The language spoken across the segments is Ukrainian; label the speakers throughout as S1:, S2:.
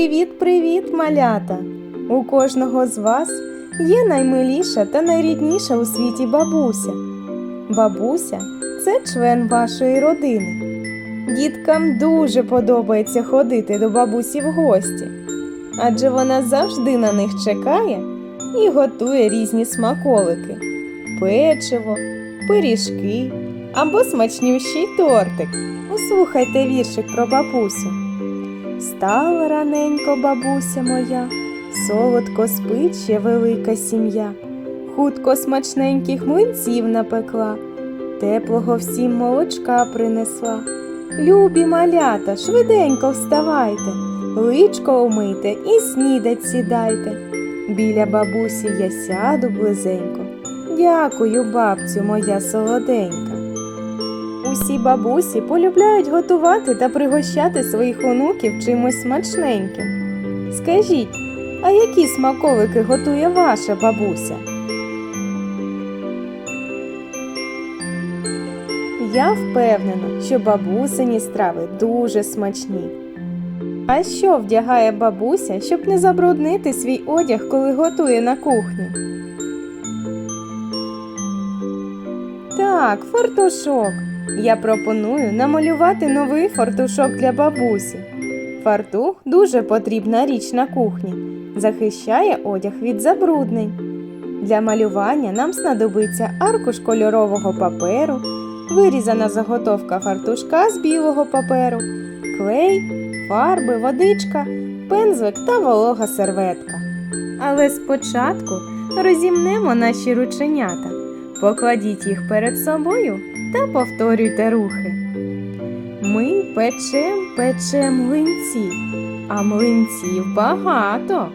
S1: Привіт-привіт, малята! У кожного з вас є наймиліша та найрідніша у світі бабуся. Бабуся це член вашої родини. Діткам дуже подобається ходити до бабусі в гості, адже вона завжди на них чекає і готує різні смаколики, печиво, пиріжки або смачнющий тортик. Послухайте віршик про бабусю. Стала раненько бабуся моя, солодко спить ще велика сім'я, хутко смачненьких млинців напекла, теплого всім молочка принесла. Любі малята, швиденько вставайте, личко умийте і снідать сідайте. Біля бабусі я сяду близенько. Дякую, бабцю моя солоденька. Усі бабусі полюбляють готувати та пригощати своїх онуків чимось смачненьким. Скажіть, а які смаколики готує ваша бабуся? Я впевнена, що бабусині страви дуже смачні. А що вдягає бабуся, щоб не забруднити свій одяг, коли готує на кухні? Так, фартушок. Я пропоную намалювати новий фартушок для бабусі. Фартух дуже потрібна річ на кухні, захищає одяг від забруднень. Для малювання нам знадобиться аркуш кольорового паперу, вирізана заготовка фартушка з білого паперу, клей, фарби, водичка, пензлик та волога серветка. Але спочатку розімнемо наші рученята. Покладіть їх перед собою та повторюйте рухи. Ми печем, печем млинці, а млинців багато.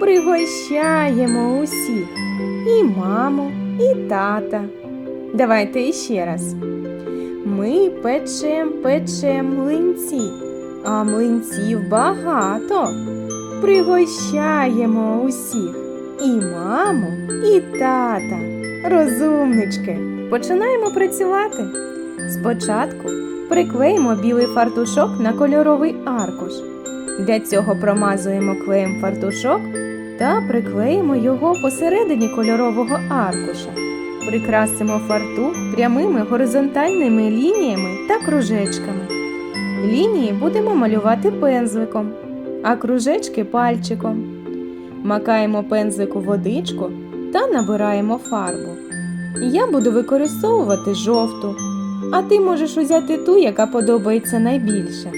S1: Пригощаємо усіх і маму, і тата. Давайте іще раз. Ми печем, печем млинці, а млинців багато. Пригощаємо усіх і маму, і тата. Розумнички, починаємо працювати. Спочатку приклеїмо білий фартушок на кольоровий аркуш. Для цього промазуємо клеєм фартушок та приклеїмо його посередині кольорового аркуша. Прикрасимо фартух прямими горизонтальними лініями та кружечками. Лінії будемо малювати пензликом, а кружечки пальчиком. Макаємо пензлик у водичку та набираємо фарбу. Я буду використовувати жовту, а ти можеш узяти ту, яка подобається найбільше.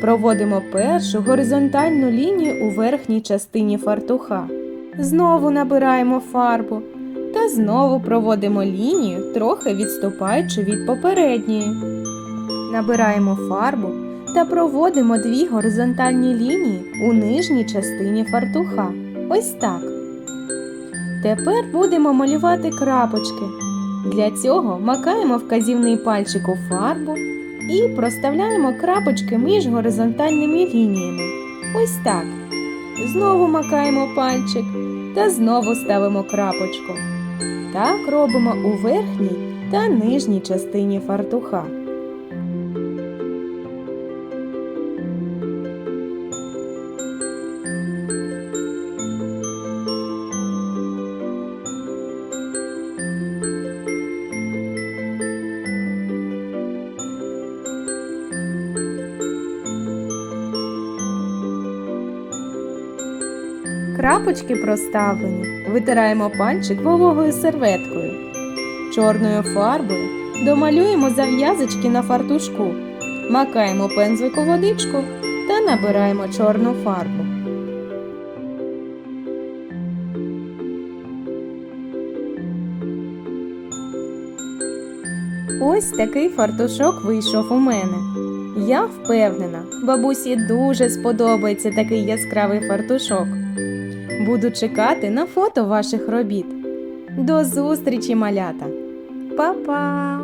S1: Проводимо першу горизонтальну лінію у верхній частині фартуха. Знову набираємо фарбу та знову проводимо лінію, трохи відступаючи від попередньої. Набираємо фарбу та проводимо дві горизонтальні лінії у нижній частині фартуха. Ось так. Тепер будемо малювати крапочки. Для цього макаємо вказівний пальчик у фарбу і проставляємо крапочки між горизонтальними лініями. Ось так. Знову макаємо пальчик та знову ставимо крапочку. Так робимо у верхній та нижній частині фартуха. Крапочки проставлені. Витираємо пальчик вологою серветкою. Чорною фарбою домалюємо зав'язочки на фартушку. Макаємо пензлик у водичку та набираємо чорну фарбу. Ось такий фартушок вийшов у мене. Я впевнена, бабусі дуже сподобається такий яскравий фартушок. Буду чекати на фото ваших робіт. До зустрічі, малята! Па-па!